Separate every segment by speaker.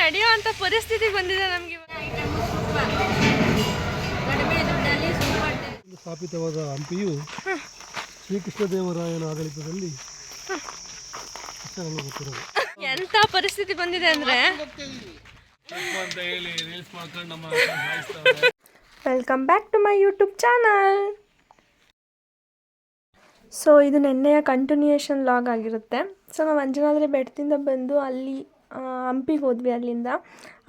Speaker 1: ನಡೆಯೋ ಅಂತ ಪರಿಸ್ಥಿತಿ ಬಂದಿದೆ ನಮ್ಗೆ
Speaker 2: ಸ್ಥಾಪಿತವಾದ ಹಂಪಿಯು ಶ್ರೀಕೃಷ್ಣದೇವರಾಯನ ಆಡಳಿತದಲ್ಲಿ
Speaker 1: ಎಂತ ಪರಿಸ್ಥಿತಿ ಬಂದಿದೆ ಅಂದ್ರೆ? Welcome back to my YouTube channel so ಇದು ನೆನ್ನೆಯ ಕಂಟಿನ್ಯೂಯೇಷನ್ ಲಾಗ್ ಆಗಿರುತ್ತೆ. ಸೊ ನಾವು ಅಂಜನಾದ್ರಿ ಬೆಟ್ಟದಿಂದ ಬಂದು ಅಲ್ಲಿ ಹಂಪಿಗೆ ಹೋದ್ವಿ ಅಲ್ಲಿಂದ.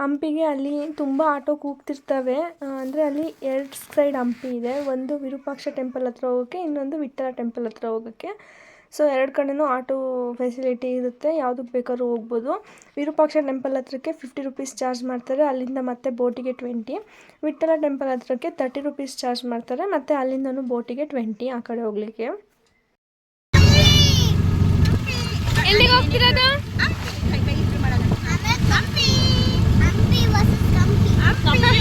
Speaker 1: ಹಂಪಿಗೆ ಅಲ್ಲಿ ತುಂಬ ಆಟೋ ಕೂಗ್ತಿರ್ತವೆ. ಅಂದರೆ ಅಲ್ಲಿ ಎರಡು ಸೈಡ್ ಹಂಪಿ ಇದೆ. ಒಂದು ವಿರೂಪಾಕ್ಷ ಟೆಂಪಲ್ ಹತ್ರ ಹೋಗೋಕ್ಕೆ, ಇನ್ನೊಂದು ವಿಠ್ಠಲ ಟೆಂಪಲ್ ಹತ್ರ ಹೋಗೋಕ್ಕೆ. ಸೊ ಎರಡು ಕಡೆನೂ ಆಟೋ ಫೆಸಿಲಿಟಿ ಇರುತ್ತೆ. ಯಾವುದಕ್ಕೆ ಬೇಕಾದ್ರೂ ಹೋಗ್ಬೋದು. ವಿರೂಪಾಕ್ಷ ಟೆಂಪಲ್ ಹತ್ರಕ್ಕೆ ಫಿಫ್ಟಿ ರುಪೀಸ್ ಚಾರ್ಜ್ ಮಾಡ್ತಾರೆ. ಅಲ್ಲಿಂದ ಮತ್ತೆ ಬೋಟಿಗೆ ಟ್ವೆಂಟಿ ವಿಠ್ಠಲ ಟೆಂಪಲ್ ಹತ್ರಕ್ಕೆ ತರ್ಟಿ ರುಪೀಸ್ ಚಾರ್ಜ್ ಮಾಡ್ತಾರೆ. ಮತ್ತು ಅಲ್ಲಿಂದನೂ ಬೋಟಿಗೆ ಟ್ವೆಂಟಿ ಆ ಕಡೆ ಹೋಗ್ಲಿಕ್ಕೆ. ಎಲ್ಲಿಗೆ ಹೋಗ್ತಿರೋದು?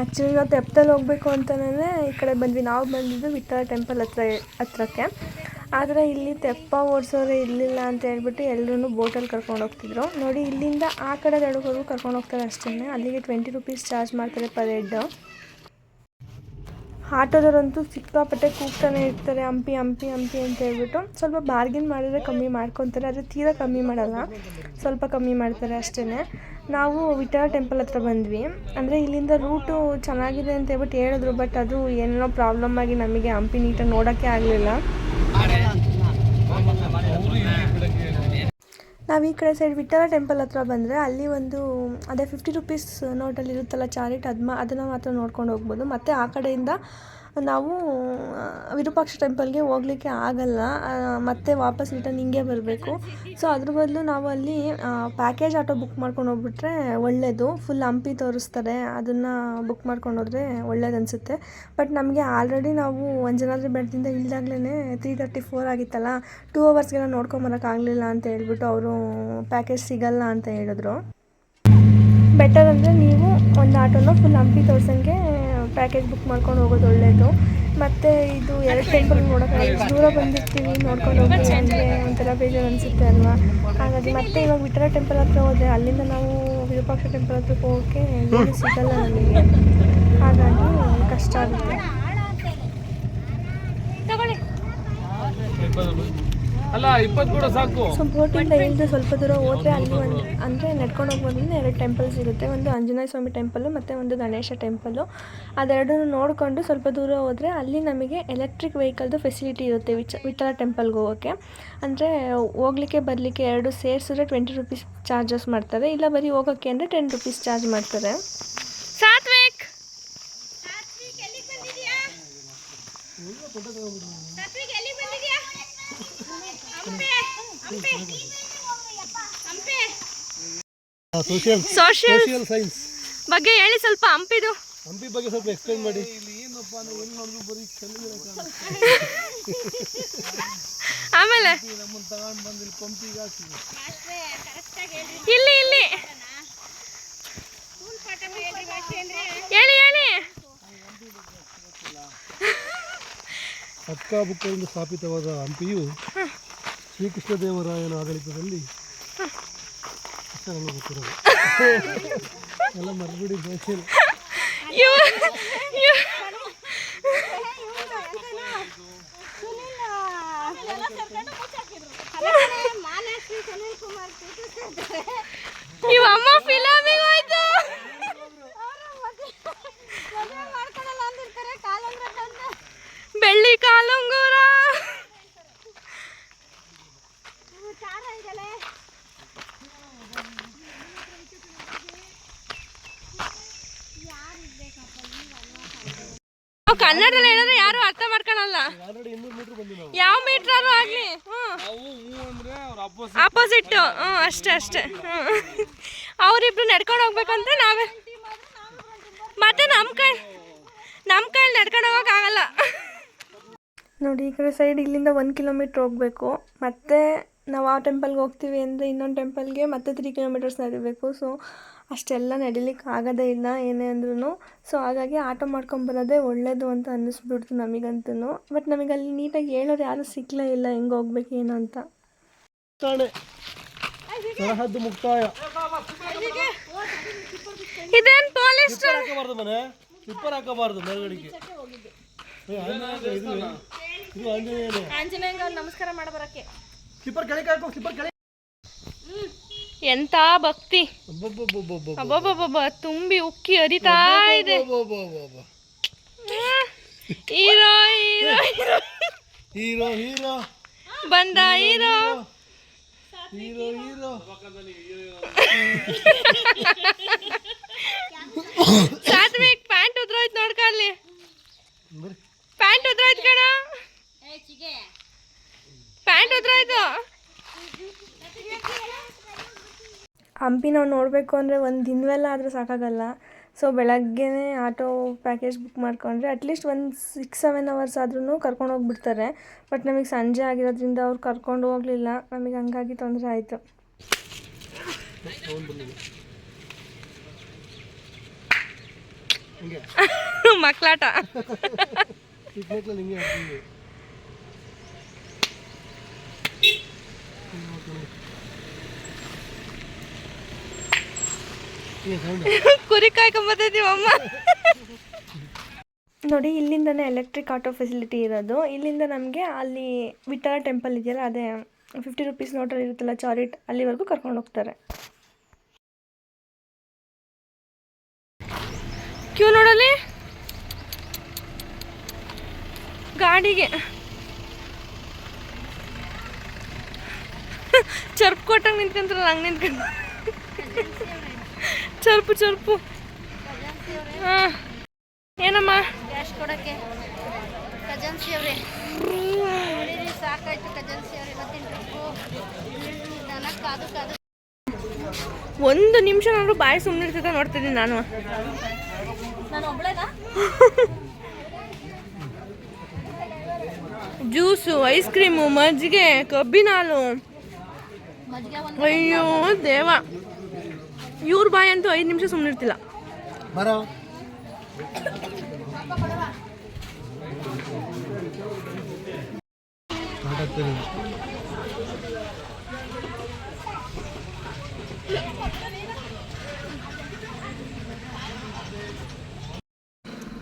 Speaker 1: ಆ್ಯಕ್ಚುಲಿ ನಾವು ತೆಪ್ಪದಲ್ಲಿ ಹೋಗಬೇಕು ಅಂತಲೇ ಈ ಕಡೆ ಬಂದ್ವಿ. ನಾವು ಬಂದಿದ್ದು ವಿಠ್ಠಲ ಟೆಂಪಲ್ ಹತ್ರ, ಹತ್ರಕ್ಕೆ. ಆದರೆ ಇಲ್ಲಿ ತೆಪ್ಪ ಓಡಿಸೋರು ಇರಲಿಲ್ಲ ಅಂತ ಹೇಳ್ಬಿಟ್ಟು ಎಲ್ಲರೂ ಬೋಟಲ್ಲಿ ಕರ್ಕೊಂಡು ಹೋಗ್ತಿದ್ರು. ನೋಡಿ, ಇಲ್ಲಿಂದ ಆ ಕಡೆ ದಡಗೋರು ಕರ್ಕೊಂಡು ಹೋಗ್ತಾರೆ ಅಷ್ಟೇ ಅಲ್ಲಿಗೆ ಟ್ವೆಂಟಿ ರುಪೀಸ್ ಚಾರ್ಜ್ ಮಾಡ್ತಾರೆ ಪರ್ ಹೆಡ್ ಆಟೋದವರಂತೂ ಸಿಕ್ಕಾಪಟ್ಟೆ ಕೂಗ್ತಾನೆ ಇರ್ತಾರೆ, ಹಂಪಿ ಹಂಪಿ ಹಂಪಿ ಅಂತ ಹೇಳ್ಬಿಟ್ಟು. ಸ್ವಲ್ಪ ಬಾರ್ಗಿನ್ ಮಾಡಿದ್ರೆ ಕಮ್ಮಿ ಮಾಡ್ಕೊತಾರೆ, ಆದರೆ ತೀರಾ ಕಮ್ಮಿ ಮಾಡಲ್ಲ. ಸ್ವಲ್ಪ ಕಮ್ಮಿ ಮಾಡ್ತಾರೆ ಅಷ್ಟೇ ನಾವು ವಿಠಲ ಟೆಂಪಲ್ ಹತ್ರ ಬಂದ್ವಿ. ಅಂದರೆ ಇಲ್ಲಿಂದ ರೂಟು ಚೆನ್ನಾಗಿದೆ ಅಂತ ಹೇಳ್ಬಿಟ್ಟು ಹೇಳಿದ್ರು ಬಟ್ ಅದು ಏನೋ ಪ್ರಾಬ್ಲಮ್ ಆಗಿ ನಮಗೆ ಹಂಪಿ ನೀಟಾಗಿ ನೋಡೋಕ್ಕೆ ಆಗಲಿಲ್ಲ. ನಾವು ಈ ಕಡೆ ಸೈಡ್ ವಿಠಲ ಟೆಂಪಲ್ ಹತ್ರ ಬಂದರೆ ಅಲ್ಲಿ ಒಂದು, ಅದೇ ಫಿಫ್ಟಿ ರುಪೀಸ್ ನೋಟಲ್ಲಿ ಇರುತ್ತಲ್ಲ ಚಾರಿಟ್ ಅದು ಮಾ ಅದನ್ನು ಮಾತ್ರ ನೋಡ್ಕೊಂಡು ಹೋಗ್ಬೋದು. ಮತ್ತು ಆ ಕಡೆಯಿಂದ ನಾವು ವಿರೂಪಾಕ್ಷ ಟೆಂಪಲ್ಗೆ ಹೋಗ್ಲಿಕ್ಕೆ ಆಗಲ್ಲ. ಮತ್ತೆ ವಾಪಸ್ ರಿಟರ್ನ್ ಹಿಂಗೆ ಬರಬೇಕು. ಸೊ, ಅದ್ರ ಬದಲು ನಾವು ಅಲ್ಲಿ ಪ್ಯಾಕೇಜ್ ಆಟೋ ಬುಕ್ ಮಾಡ್ಕೊಂಡು ಹೋಗ್ಬಿಟ್ರೆ ಒಳ್ಳೆಯದು ಫುಲ್ ಹಂಪಿ ತೋರಿಸ್ತಾರೆ. ಅದನ್ನು ಬುಕ್ ಮಾಡ್ಕೊಂಡು ಹೋದ್ರೆ ಒಳ್ಳೇದು ಅನಿಸುತ್ತೆ ಬಟ್ ನಮಗೆ ಆಲ್ರೆಡಿ ನಾವು ಅಂಜನಾದ್ರಿ ಬೆಟ್ಟದಿಂದ ಇಳಿದಾಗ್ಲೇ ತ್ರೀ ತರ್ಟಿ ಫೋರ್ ಆಗಿತ್ತಲ್ಲ ಟೂ ಅವರ್ಸ್ಗೆಲ್ಲ ನೋಡ್ಕೊಂಬರೋಕ್ಕಾಗಲಿಲ್ಲ ಅಂತ ಹೇಳ್ಬಿಟ್ಟು ಅವರು ಪ್ಯಾಕೇಜ್ ಸಿಗಲ್ಲ ಅಂತ ಹೇಳಿದ್ರು. ಬೆಟರ್ ಅಂದರೆ ನೀವು ಒಂದು ಆಟೋನ ಫುಲ್ ಹಂಪಿ ತೋರ್ಸಂಗೆ ಪ್ಯಾಕೇಜ್ ಬುಕ್ ಮಾಡ್ಕೊಂಡು ಹೋಗೋದು ಒಳ್ಳೆಯದು ಮತ್ತು ಇದು ಎರಡು ಟೆಂಪಲ್ ನೋಡೋಕೆ ದೂರ ಬಂದಿರ್ತೀವಿ ನೋಡ್ಕೊಂಡು ಹೋಗಿ ಅಂದರೆ ಒಂಥರ ಬೇಜಾರು ಅನಿಸುತ್ತೆ ಅಲ್ವಾ? ಹಾಗಾಗಿ ಮತ್ತೆ ಇವಾಗ ವಿಠಲ ಟೆಂಪಲ್ ಹತ್ರ ಹೋದರೆ ಅಲ್ಲಿಂದ ನಾವು ವಿರೂಪಾಕ್ಷ ಟೆಂಪಲ್ ಹತ್ರಕ್ಕೆ ಹೋಗೋಕ್ಕೆ ಏನು ಸಿಗಲ್ಲ ನಮಗೆ. ಹಾಗಾಗಿ ಕಷ್ಟ ಆಗುತ್ತೆ. ತಗೊಳ್ಳಿ.
Speaker 2: ಅಲ್ಲ ಇಪ್ಪತ್ತು ಕೂಡ ಸಾಕು.
Speaker 1: ಇಳಿದು ಸ್ವಲ್ಪ ದೂರ ಹೋದ್ರೆ ಅಲ್ಲಿ ಒಂದು ಅಂದರೆ ನಡ್ಕೊಂಡು ಹೋಗ್ಬೋದ್ರಿಂದ ಎರಡು ಟೆಂಪಲ್ಸ್ ಇರುತ್ತೆ ಒಂದು ಆಂಜನೇಯ ಸ್ವಾಮಿ ಟೆಂಪಲ್ಲು ಮತ್ತು ಒಂದು ಗಣೇಶ ಟೆಂಪಲ್ಲು ಅದೆರಡನ್ನು ನೋಡಿಕೊಂಡು ಸ್ವಲ್ಪ ದೂರ ಹೋದರೆ ಅಲ್ಲಿ ನಮಗೆ ಎಲೆಕ್ಟ್ರಿಕ್ ವೆಹಿಕಲ್ದು ಫೆಸಿಲಿಟಿ ಇರುತ್ತೆ ವಿಚ ವಿಠಲ ಟೆಂಪಲ್ಗೆ ಹೋಗೋಕ್ಕೆ ಅಂದರೆ ಹೋಗ್ಲಿಕ್ಕೆ ಬರಲಿಕ್ಕೆ ಎರಡು ಸೇರಿಸಿದ್ರೆ ಟ್ವೆಂಟಿ ರುಪೀಸ್ ಚಾರ್ಜಸ್ ಮಾಡ್ತಾರೆ ಇಲ್ಲ ಬರೀ ಹೋಗೋಕ್ಕೆ ಅಂದರೆ ಟೆನ್ ರುಪೀಸ್ ಚಾರ್ಜ್ ಮಾಡ್ತಾರೆ ಸಾತ್ವಿಕ್!
Speaker 2: ಸೋಷಿಯಲ್
Speaker 1: ಸೋಷಿಯಲ್
Speaker 2: ಸೈನ್ಸ್
Speaker 1: ಬಗ್ಗೆ ಹೇಳಿ ಸ್ವಲ್ಪ ಹಂಪಿದು.
Speaker 2: ಹಂಪಿ ಬಗ್ಗೆ ಸ್ವಲ್ಪ ಎಕ್ಸ್ಪ್ಲೈನ್ ಮಾಡಿ.
Speaker 1: ಆಮೇಲೆ ಇಲ್ಲಿ ಇಲ್ಲಿ. ಹೇಳಿ ಹೇಳಿ.
Speaker 2: ಹಕ್ಕಾಬುಕ್ಕಿಯಿಂದ ಸ್ಥಾಪಿತವಾದ ಹಂಪಿಯು ಶ್ರೀಕೃಷ್ಣದೇವರಾಯನ ಆಡಳಿತದಲ್ಲಿ ಗೊತ್ತಿರೋದು ಎಲ್ಲ ಮರ್ಬಿಡಿ
Speaker 1: ಬೇಸಿಲ್ಲ ಅಮ್ಮ ಬೆಳ್ಳಿ ಕಾಲುಂಗೂರ ನಾವು ಕನ್ನಡದಲ್ಲಿ ಹೇಳಿದ್ರೆ ಯಾವ ಮೀಟರ್ ಆಗ್ಲಿ?
Speaker 2: ಅಪೋಸಿಟ್
Speaker 1: ಆಪೋಸಿಟ್ ಹ್ಞೂ ಅಷ್ಟೇ ಅಷ್ಟೇ. ಹ್ಞೂ ಅವರಿಬ್ರು ನಡ್ಕೊಂಡು ಹೋಗ್ಬೇಕಂದ್ರೆ ನಾವೇ. ಮತ್ತೆ ನಮ್ಮ ಕೈ ನಮ್ಮ ಕೈಲಿ ನಡ್ಕೊಂಡು ಹೋಗೋಕ್ಕಾಗಲ್ಲ ನೋಡಿ ಈ ಕಡೆ ಸೈಡ್ ಇಲ್ಲಿಂದ ಒಂದು ಕಿಲೋಮೀಟ್ರ್ ಹೋಗಬೇಕು. ಮತ್ತೆ ನಾವು ಆ ಟೆಂಪಲ್ಗೆ ಹೋಗ್ತೀವಿ ಅಂದರೆ ಇನ್ನೊಂದು ಟೆಂಪಲ್ಗೆ ಮತ್ತೆ ತ್ರೀ ಕಿಲೋಮೀಟರ್ಸ್ ನಡಿಬೇಕು. ಸೊ ಅಷ್ಟೆಲ್ಲ ನಡಿಲಿಕ್ಕೆ ಆಗೋದೇ ಇಲ್ಲ ಏನೇ ಅಂದ್ರೂ ಸೊ ಹಾಗಾಗಿ ಆಟೋ ಮಾಡ್ಕೊಂಬರೋದೇ ಒಳ್ಳೇದು ಅಂತ ಅನ್ನಿಸ್ಬಿಡ್ತು ನಮಗಂತೂ ಬಟ್ ನಮಗೆ ಅಲ್ಲಿ ನೀಟಾಗಿ ಹೇಳೋರು ಯಾರೂ ಸಿಕ್ಕಲೇ ಇಲ್ಲ ಹೆಂಗೆ ಹೋಗ್ಬೇಕು ಏನು ಅಂತ. ಇದೇನು ಪೊಲೀಸ್
Speaker 2: ಹಾಕಬಾರ್ದು ಮನೆ. ಹಾಕಬಾರ್ದು ಮೇಲ್ಗಡೆಗೆ. ಆಂಜನೇಯ
Speaker 1: ನಮಸ್ಕಾರ ಮಾಡಬರಕ್ಕೆ
Speaker 2: ಸ್ಲಿಪ್ಪರ್ ಕೆಳಗೆ ಹಾಕೋ ಸ್ಲಿಪ್ಪರ್ ಕೆಳಗೆ
Speaker 1: ಎಂಥ ಭಕ್ತಿ. ಅಬ್ಬಬ್ಬಬ್ಬ ತುಂಬಿ ಉಕ್ಕಿ ಹರಿತಾ ಇದೆ. Hero hero hero
Speaker 2: hero hero
Speaker 1: ಬಂದ hero
Speaker 2: hero hero
Speaker 1: Satvik pant ಉದ್ರೋಯ್ತು ನೋಡ್ಕ ಅಲ್ಲಿ
Speaker 2: ಬರ್ರಿ.
Speaker 1: ಪ್ಯಾಂಟ್ ಉದ್ರೋಯ್ತು ಕಣ ಪ್ಯಾಂಟ್ ಉದ್ರೋಯ್ತು ಹಂಪಿ ನಾವು ನೋಡಬೇಕು ಅಂದರೆ ಒಂದು ದಿನವೆಲ್ಲ ಆದರೂ ಸಾಕಾಗಲ್ಲ. ಸೊ ಬೆಳಗ್ಗೆನೇ ಆಟೋ ಪ್ಯಾಕೇಜ್ ಬುಕ್ ಮಾಡ್ಕೊಂಡ್ರೆ ಅಟ್ಲೀಸ್ಟ್ ಒಂದು ಸಿಕ್ಸ್ ಸೆವೆನ್ ಅವರ್ಸ್ ಆದ್ರೂ ಕರ್ಕೊಂಡು ಹೋಗ್ಬಿಡ್ತಾರೆ. ಬಟ್ ನಮಗೆ ಸಂಜೆ ಆಗಿರೋದ್ರಿಂದ ಅವ್ರು ಕರ್ಕೊಂಡು ಹೋಗಲಿಲ್ಲ. ನಮಗೆ ಹಂಗಾಗಿ ತೊಂದರೆ ಆಯಿತು. ಮಕ್ಕಳಾಟ ಕುರಿ ಕಾಯ್ಕೊಂಬತ್ತಿದ್ದೀವಿ ಅಮ್ಮ ನೋಡಿ ಇಲ್ಲಿಂದನೇ ಎಲೆಕ್ಟ್ರಿಕ್ ಆಟೋ ಫೆಸಿಲಿಟಿ ಇರೋದು. ಇಲ್ಲಿಂದ ನಮಗೆ ಅಲ್ಲಿ ವಿಠಲ ಟೆಂಪಲ್ ಇದೆಯಲ್ಲ ಅದೇ ಫಿಫ್ಟಿ ರುಪೀಸ್ ನೋಟಲ್ಲಿ ಇರುತ್ತಲ್ಲ ಚಾರಿಟ್ ಅಲ್ಲಿವರೆಗೂ ಕರ್ಕೊಂಡು ಹೋಗ್ತಾರೆ. ಕ್ಯೂ ನೋಡಲಿ ಗಾಡಿಗೆ. ಚರ್ಪ್ ಕೊಟ್ಟಂಗೆ ನಿಂತ್ಕೊಂತಾರಲ್ಲ ಹಂಗೆ ನಿಂತ್ಕೊಂಡು. ಚರ್ಪು ಚರ್ಪು. ಹಾಂ ಏನಮ್ಮ?
Speaker 3: ಕ್ಯಾಶ್ ಕೊಡಕ್ಕೆ. ಖಜಾನ್ಸಿ ಅವರೇ. ನೋಡಿರಿ ಸಾಕಾಯ್ತು ಖಜಾನ್ಸಿ ಅವರೇ. ಇವತ್ತಿನ ದನ ಕಾದು ಕಾದು.
Speaker 1: ಒಂದು ನಿಮಿಷ ನೋಡ್ರು ಬಾಯಿ ಸುಮ್ಮನೆ ಇರ್ತದೆ ನೋಡ್ತಿದ್ದೀನಿ ನಾನು.
Speaker 3: ನಾನು ಒಬ್ಳೇನಾ?
Speaker 1: ಜ್ಯೂಸು ಐಸ್ ಕ್ರೀಮು ಮಜ್ಜಿಗೆ ಕಬ್ಬಿನ ಹಾಲು ಅಯ್ಯೋ ದೇವ. ಇವ್ರ ಬಾಯ್ ಅಂತೂ ಐದು ನಿಮಿಷ ಸುಮ್ಮನೆ ಇರ್ತಿಲ್ಲ
Speaker 2: ಬರೋ. ಮಾತಾಡ್ತೀನಿ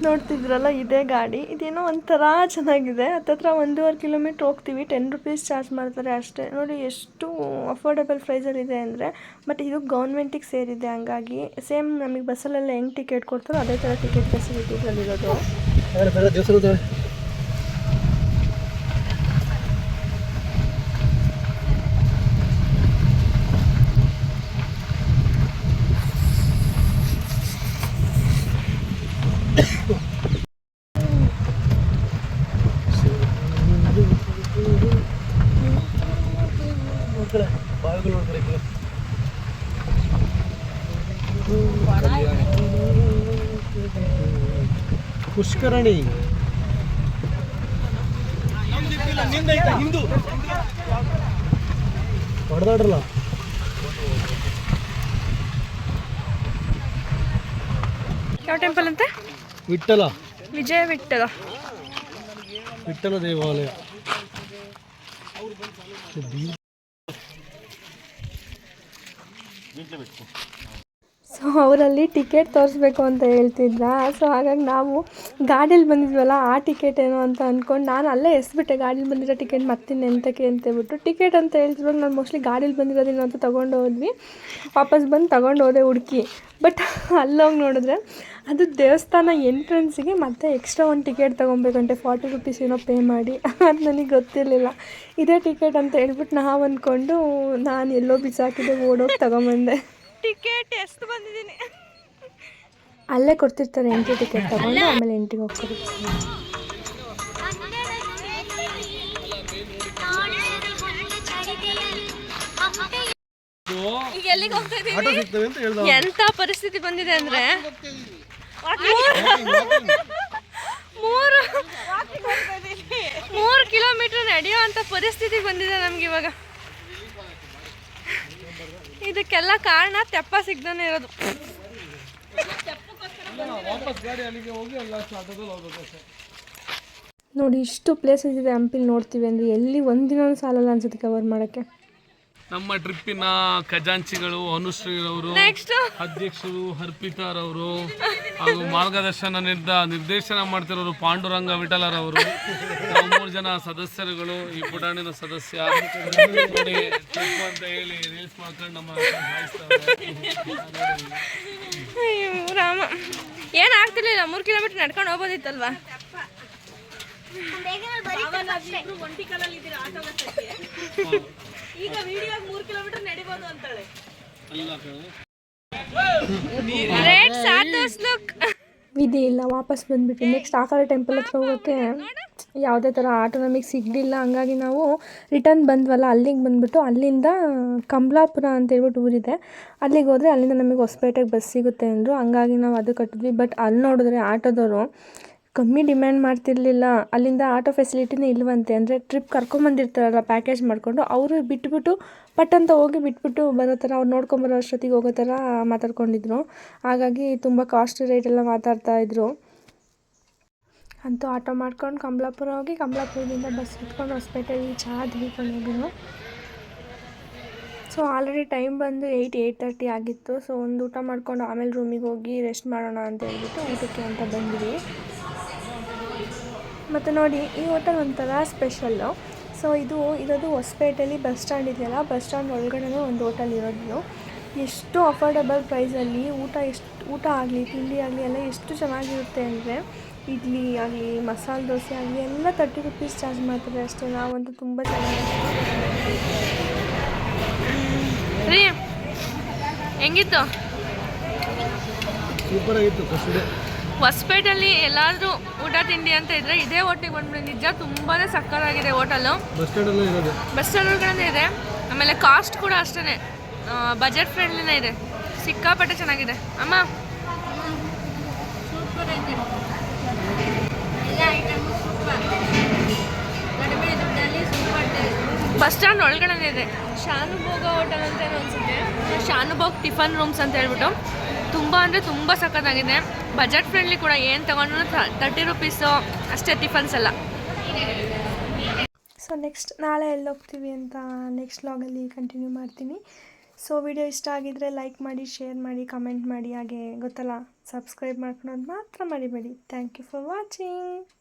Speaker 1: ನೋಡ್ತಿದ್ರಲ್ಲ ಇದೇ ಗಾಡಿ. ಇದೇನೋ ಒಂಥರ ಚೆನ್ನಾಗಿದೆ. ಹತ್ತತ್ರ ಒಂದೂವರೆ ಕಿಲೋಮೀಟ್ರ್ ಹೋಗ್ತೀವಿ. ಟೆನ್ ರುಪೀಸ್ ಚಾರ್ಜ್ ಮಾಡ್ತಾರೆ ಅಷ್ಟೇ. ನೋಡಿ ಎಷ್ಟು ಅಫೋರ್ಡೆಬಲ್ ಪ್ರೈಸಲ್ಲಿದೆ ಅಂದರೆ ಬಟ್ ಇದು ಗೌರ್ಮೆಂಟಿಗೆ ಸೇರಿದೆ ಹಂಗಾಗಿ. ಸೇಮ್ ನಮಗೆ ಬಸ್ಸಲ್ಲೆಲ್ಲ ಹೆಂಗೆ ಟಿಕೆಟ್ ಕೊಡ್ತಾರೋ ಅದೇ ಥರ ಟಿಕೆಟ್ ಫೆಸಿಲಿಟೀಸಲ್ಲಿರೋದು
Speaker 2: ಪುಷ್ಕರಣಿ. ಹೊಡೆದಾಡ್ರಲ್ಲ.
Speaker 1: ಯಾವ ಟೆಂಪಲ್ ಅಂತ?
Speaker 2: ವಿಠಲ
Speaker 1: ವಿಜಯ ವಿಠಲ
Speaker 2: ವಿಠಲ ದೇವಾಲಯ.
Speaker 1: ಸೊ ಅವರಲ್ಲಿ ಟಿಕೆಟ್ ತೋರಿಸ್ಬೇಕು ಅಂತ ಹೇಳ್ತಿದ್ರ? ಸೊ ಹಾಗಾಗಿ ನಾವು ಗಾಡೀಲಿ ಬಂದಿದ್ವಲ್ಲ, ಆ ಟಿಕೆಟ್ ಏನೋ ಅಂತ ಅಂದ್ಕೊಂಡು ನಾನು ಅಲ್ಲೇ ಎಸ್ಬಿಟ್ಟೆ. ಗಾಡೀಲಿ ಬಂದಿರೋ ಟಿಕೆಟ್ ಮತ್ತೆ ಎಂತಕ್ಕೆ ಅಂತ ಹೇಳ್ಬಿಟ್ಟು. ಟಿಕೆಟ್ ಅಂತ ಹೇಳ್ತಿರುವಾಗ ನಾನು ಮೋಸ್ಟ್ಲಿ ಗಾಡೀಲಿ ಬಂದಿರೋದೇನೋ ಅಂತ ತೊಗೊಂಡು ಹೋದ್ವಿ. ವಾಪಸ್ ಬಂದು ತೊಗೊಂಡು ಹೋದೆ ಹುಡುಕಿ. ಬಟ್ ಅಲ್ಲೋಗಿ ನೋಡಿದ್ರೆ ಅದು ದೇವಸ್ಥಾನ ಎಂಟ್ರೆನ್ಸಿಗೆ ಮತ್ತೆ ಎಕ್ಸ್ಟ್ರಾ ಒಂದು ಟಿಕೆಟ್ ತೊಗೊಬೇಕಂತೆ ಫಾರ್ಟಿ ರುಪೀಸ್ ಏನೋ ಪೇ ಮಾಡಿ. ಅದು ನನಗೆ ಗೊತ್ತಿರಲಿಲ್ಲ. ಇದೇ ಟಿಕೆಟ್ ಅಂತ ಹೇಳ್ಬಿಟ್ಟು ನಾವು ಅಂದ್ಕೊಂಡು ನಾನು ಎಲ್ಲೋ ಬಿಸಾಕಿದೆ, ಓಡೋಗಿ ತಗೊಂಬಂದೆ. ಟಿಕೆಟ್ ಎಷ್ಟು ಬಂದಿದ್ದೀನಿ? ಅಲ್ಲೇ ಕೊಡ್ತಿರ್ತಾರೆ ಎಂಟ್ರಿ ಟಿಕೆಟ್ ತಗೊಂಡು ಆಮೇಲೆ ಎಂಟ್ರಿಗೆ ಹೋಗ್ತಾರೆ.
Speaker 2: ಅಂತ
Speaker 1: ಎಂತ ಪರಿಸ್ಥಿತಿ ಬಂದಿದೆ ಅಂದ್ರೆ? ಮೂರು ಮೂರು ಕಿಲೋಮೀಟರ್ ನಡೆಯುವಂತ ಪರಿಸ್ಥಿತಿ ಬಂದಿದೆ ನಮ್ಗೆ ಇವಾಗ. ಇದಕ್ಕೆಲ್ಲ ಕಾರಣ ತೆಪ್ಪ ಸಿಗ್ದಾನೆ ಇರೋದು. ನೋಡಿ ಇಷ್ಟು ಪ್ಲೇಸಸ್ ಇದೆ ಹಂಪಿಲಿ ನೋಡ್ತೀವಿ ಅಂದರೆ ಎಲ್ಲಿ ಒಂದಿನ ಸಾಲಲ್ಲ ಅನ್ಸುತ್ತೆ ಕವರ್ ಮಾಡೋಕ್ಕೆ.
Speaker 2: ನಮ್ಮ ಟ್ರಿಪ್ಪಿನ ಖಜಾಂಚಿಗಳು ಅನುಶ್ರೀರವರು
Speaker 1: ನೆಕ್ಸ್ಟ್
Speaker 2: ಅಧ್ಯಕ್ಷರು ಹರ್ಪಿತಾರವರು ಹಾಗೂ ಮಾರ್ಗದರ್ಶನ ನಿರ್ದ ನಿರ್ದೇಶನ ಮಾಡ್ತಿರೋರು ಪಾಂಡುರಂಗ ವಿಠಲರವರು. ಮೂರು ಜನ ಸದಸ್ಯರುಗಳು ಈ ಪುಟಾಣಿನ ಸದಸ್ಯ ನೋಡಿ trip ಅಂತ ಹೇಳಿ ರೀಲ್ಸ್ ಮಾಡ್ಕೊಂಡು ನಮ್ಮ
Speaker 1: ಅಯ್ಯೋ ರಾಮ. ಏನಾಗ್ತಿರ್ಲಿಲ್ಲ ಮೂರು ಕಿಲೋಮೀಟರ್ ನಡ್ಕೊಂಡು ಹೋಗೋದಿತ್ತಲ್ವಾ ರೇಟ್ ಸಾತೋಸ್ ಲುಕ್ ವಿಧಿ ಇಲ್ಲ ವಾಪಸ್ ಬಂದ್ಬಿಟ್ಟು ನೆಕ್ಸ್ಟ್ ಆ ಕಡೆ ಟೆಂಪಲ್ ಹತ್ರ ಹೋಗೋಕ್ಕೆ ಯಾವುದೇ ಥರ ಆಟೋ ನಮಗೆ ಸಿಗಲಿಲ್ಲ. ಹಂಗಾಗಿ ನಾವು ರಿಟರ್ನ್ ಬಂದ್ವಲ್ಲ ಅಲ್ಲಿಗೆ ಬಂದ್ಬಿಟ್ಟು ಅಲ್ಲಿಂದ ಕಮಲಾಪುರ ಅಂತ ಹೇಳ್ಬಿಟ್ಟು ಊರಿದೆ. ಅಲ್ಲಿಗೆ ಹೋದರೆ ಅಲ್ಲಿಂದ ನಮಗೆ ಹೊಸಪೇಟೆಗೆ ಬಸ್ ಸಿಗುತ್ತೆ ಅಂದರು. ಹಂಗಾಗಿ ನಾವು ಅದು ಕಟ್ಟಿದ್ವಿ. ಬಟ್ ಅಲ್ಲಿ ನೋಡಿದ್ರೆ ಆಟೋದವರು ಕಮ್ಮಿ ಡಿಮ್ಯಾಂಡ್ ಮಾಡ್ತಿರ್ಲಿಲ್ಲ. ಅಲ್ಲಿಂದ ಆಟೋ ಫೆಸಿಲಿಟಿನೇ ಇಲ್ವಂತೆ. ಅಂದರೆ ಟ್ರಿಪ್ ಕರ್ಕೊಂಬಂದಿರ್ತಾರಲ್ಲ ಪ್ಯಾಕೇಜ್ ಮಾಡಿಕೊಂಡು, ಅವರು ಬಿಟ್ಬಿಟ್ಟು ಪಟ್ ಅಂತ ಹೋಗಿ ಬಿಟ್ಬಿಟ್ಟು ಬರೋ ಥರ, ಅವ್ರು ನೋಡ್ಕೊಂಬರೋ ಅಷ್ಟೊತ್ತಿಗೆ ಹೋಗೋ ಥರ ಮಾತಾಡ್ಕೊಂಡಿದ್ರು. ಹಾಗಾಗಿ ತುಂಬ ಕಾಸ್ಟ್ ರೇಟೆಲ್ಲ ಮಾತಾಡ್ತಾ ಇದ್ರು. ಅಂತೂ ಆಟೋ ಮಾಡ್ಕೊಂಡು ಕಮಲಾಪುರ ಹೋಗಿ, ಕಮಲಾಪುರದಿಂದ ಬಸ್ ಹಿಡ್ಕೊಂಡು ಹೊಸಪೇಟೆಗೆ ಚಹಾ ಹಿಡ್ಕೊಂಡು ಹೋಗಿದ್ರು. ಸೊ ಆಲ್ರೆಡಿ ಟೈಮ್ ಬಂದು ಏಯ್ಟ್ ಏಯ್ಟ್ ತರ್ಟಿ ಆಗಿತ್ತು. ಸೊ ಒಂದು ಊಟ ಮಾಡ್ಕೊಂಡು ಆಮೇಲೆ ರೂಮಿಗೆ ಹೋಗಿ ರೆಸ್ಟ್ ಮಾಡೋಣ ಅಂತ ಹೇಳ್ಬಿಟ್ಟು ಊಟಕ್ಕೆ ಅಂತ ಬಂದ್ವಿ. ಮತ್ತು ನೋಡಿ ಈ ಹೋಟೆಲ್ ಒಂಥರ ಸ್ಪೆಷಲ್ಲು ಸೊ ಇದು ಇರೋದು ಹೊಸಪೇಟೆಯಲ್ಲಿ ಬಸ್ ಸ್ಟ್ಯಾಂಡ್ ಇದೆಯಲ್ಲ? ಬಸ್ ಸ್ಟ್ಯಾಂಡ್ ಒಳಗಡೆನೇ ಒಂದು ಹೋಟೆಲ್ ಇರೋದು. ಎಷ್ಟು ಅಫೋರ್ಡೆಬಲ್ ಪ್ರೈಸಲ್ಲಿ ಊಟ ಎಷ್ಟು ಊಟ ಆಗಲಿ ತಿಂಡಿ ಆಗಲಿ ಎಲ್ಲ ಎಷ್ಟು ಚೆನ್ನಾಗಿರುತ್ತೆ ಅಂದರೆ ಇಡ್ಲಿ ಆಗಲಿ ಮಸಾಲೆ ದೋಸೆ ಆಗಲಿ ಎಲ್ಲ ತರ್ಟಿ ರುಪೀಸ್ ಚಾರ್ಜ್ ಮಾಡ್ತಾರೆ ಅಷ್ಟೇ. ನಾವಂತೂ ತುಂಬ ಚೆನ್ನಾಗಿ ರೀ ಹೆಂಗಿತ್ತು?
Speaker 2: ಸೂಪರ್ ಆಗಿತ್ತು
Speaker 1: ಹೊಸಪೇಟೆಯಲ್ಲಿ ಎಲ್ಲಾದರೂ ಊಟ ತಿಂಡಿ ಅಂತ ಇದ್ದರೆ ಇದೇ ಹೋಟೆಲ್ ಬಂದ್ಬಿಡಿ. ನಿಜ ತುಂಬಾ ಸಕ್ಕತ್ತಾಗಿದೆ ಹೋಟೆಲು
Speaker 2: ಬಸ್ ಸ್ಟ್ಯಾಂಡಲ್ಲೇ ಇರೋದು.
Speaker 1: ಬಸ್ ಸ್ಟ್ಯಾಂಡ್ ಒಳಗಡೆ ಇದೆ. ಆಮೇಲೆ ಕಾಸ್ಟ್ ಕೂಡ ಅಷ್ಟೇ ಬಜೆಟ್ ಫ್ರೆಂಡ್ಲಿನೇ ಇದೆ. ಸಿಕ್ಕಾಪಟ್ಟೆ ಚೆನ್ನಾಗಿದೆ. ಅಮ್ಮ? ಬಸ್ ಸ್ಟ್ಯಾಂಡ್ ಒಳಗಡೆ ಇದೆ. ಶಾನುಭೋಗ ಹೋಟೆಲ್ ಅಂತ ಅನ್ಸುತ್ತೆ. ಶಾನುಭೋಗ್ ಟಿಫನ್ ರೂಮ್ಸ್ ಅಂತ ಹೇಳ್ಬಿಟ್ಟು. ತುಂಬ ಅಂದರೆ ತುಂಬ ಸಖತ್ತಾಗಿದೆ ಬಜೆಟ್ ಫ್ರೆಂಡ್ಲಿ ಕೂಡ ಏನು ತೊಗೊಂಡ್ರು ತರ್ಟಿ ರುಪೀಸು ಅಷ್ಟೇ ಟಿಫನ್ಸ್ ಎಲ್ಲ. ಸೊ ನೆಕ್ಸ್ಟ್ ನಾಳೆ ಎಲ್ಲಿ ಹೋಗ್ತೀವಿ ಅಂತ ನೆಕ್ಸ್ಟ್ ಲಾಗಲ್ಲಿ ಕಂಟಿನ್ಯೂ ಮಾಡ್ತೀನಿ. ಸೊ ವಿಡಿಯೋ ಇಷ್ಟ ಆಗಿದ್ದರೆ ಲೈಕ್ ಮಾಡಿ ಶೇರ್ ಮಾಡಿ ಕಮೆಂಟ್ ಮಾಡಿ, ಹಾಗೆ ಗೊತ್ತಲ್ಲ ಸಬ್ಸ್ಕ್ರೈಬ್ ಮಾಡ್ಕೊಳೋದು ಮಾತ್ರ ಮಾಡಿಬೇಡಿ ಥ್ಯಾಂಕ್ ಯು ಫಾರ್ ವಾಚಿಂಗ್